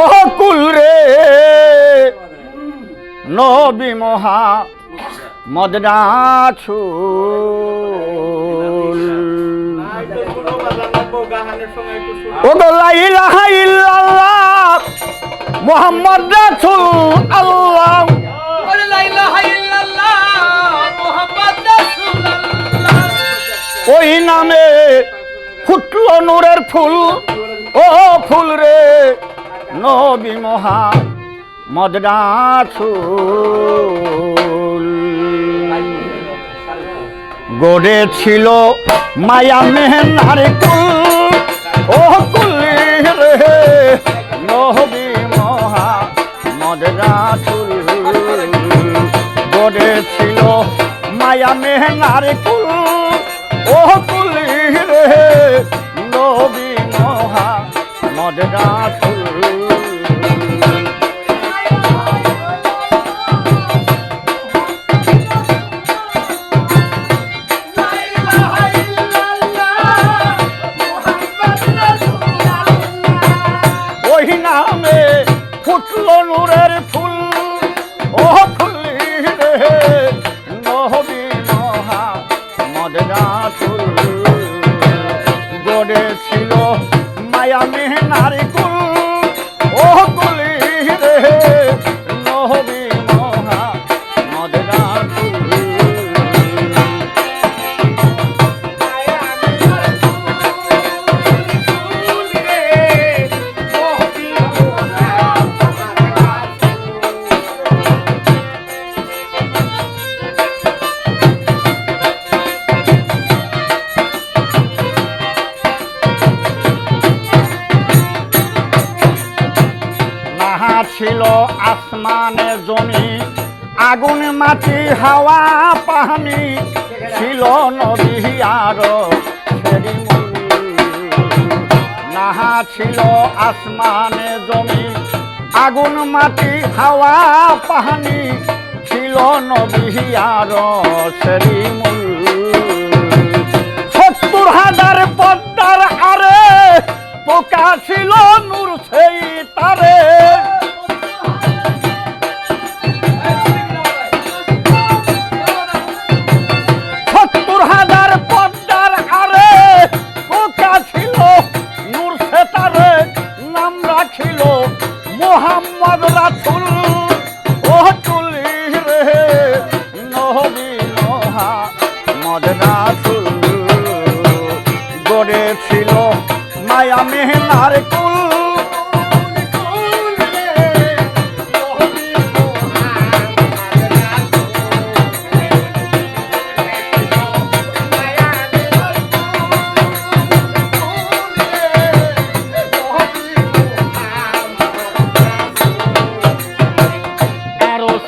ও কুল রে। নবী মহা মদনাছুল ও গো লা ইলাহা ইল্লাল্লাহ মুহাম্মদ রাসূল আল্লাহ ওই নামে ফুটলো নূরের ফুল। নবী মহা মদনাছুল গড়ে ছিল মায়া মেহনার কুল। ও কুল রে নবী মহা মদনাছুল গড়ে ছিল মায়া মেহনার কুল। ও কুল রে নবী মহা মদনাছুল ছিল আসমানে জমি, আগুন মাটি, হাওয়া পাহানি ছিল নদী আর। নাহা ছিল আসমানে জমি, আগুন মাটি, হাওয়া পাহানি ছিল নদী আর সত্তর হাজার পদ্মার আরে পোকা ছিল মোহাম্মদ রাসুল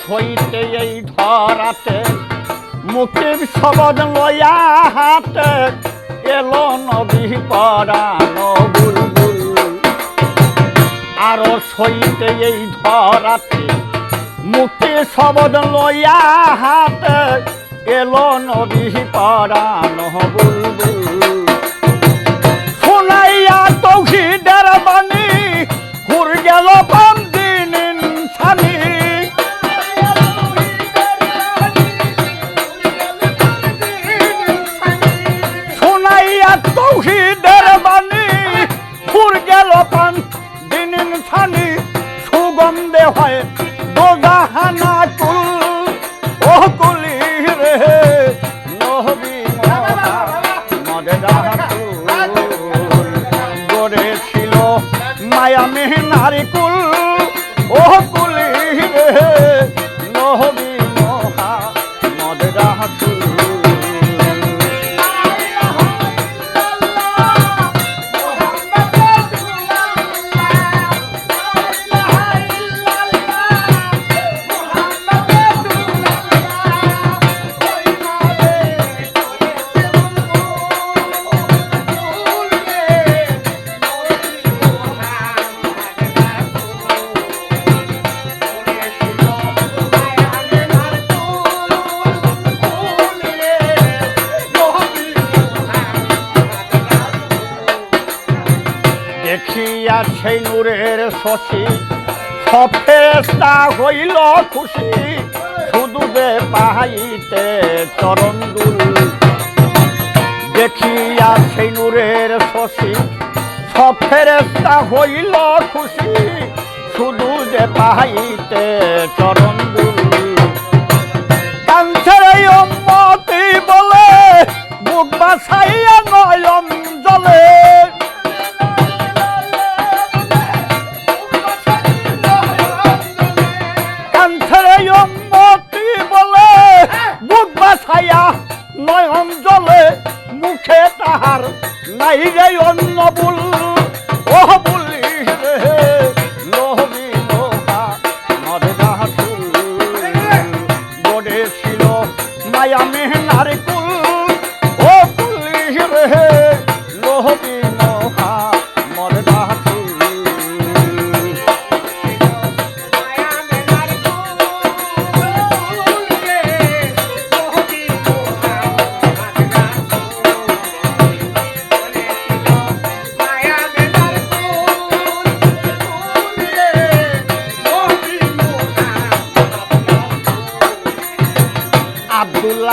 সইতে এই ধরাতে, মুক্তির শবদ লয়া হাতে এলো নদী পরানো বুলবুল। আরও সইতে এই ধরাতে মুক্তি শবদ লয়া হাতে এলো নদী পরানো বুলবুল। Let শশী সফেস্তা হইল খুশি, শুধু যে পাহাইতে চরণ দুল। দেখিয়া সেই নূরের শশী সব হইল খুশি, শুধু যে পাহাইতে চরণ রে অন্য বুল ও বলি রে লোহবি লোহা নদে গাছুল গড়ে ছিল মায়া মেহনার কুল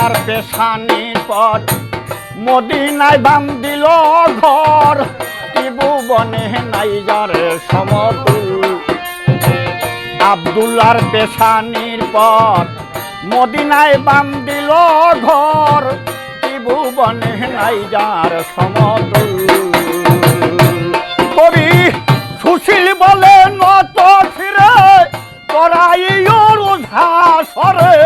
আব্দুল্লার পেশানির পর মদিনায় বাম দিল ঘর, ত্রিভুবনে নাই যার সমতুল। আব্দুল্লার পেশানির পর মদিনায় বাম দিল ঘর, ত্রিভুবনে নাই যার সমতুল। কবি সুশীল বলে নত ফিরে রোধা সরে।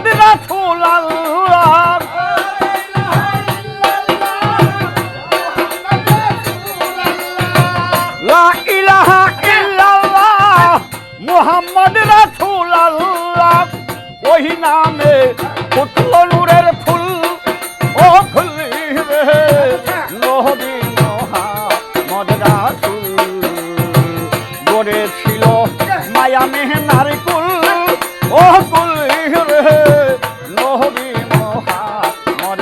মুহাম্মদ রাসূলুল্লাহ লা ইলাহা ইল্লাল্লাহ ওই নামে ফুটল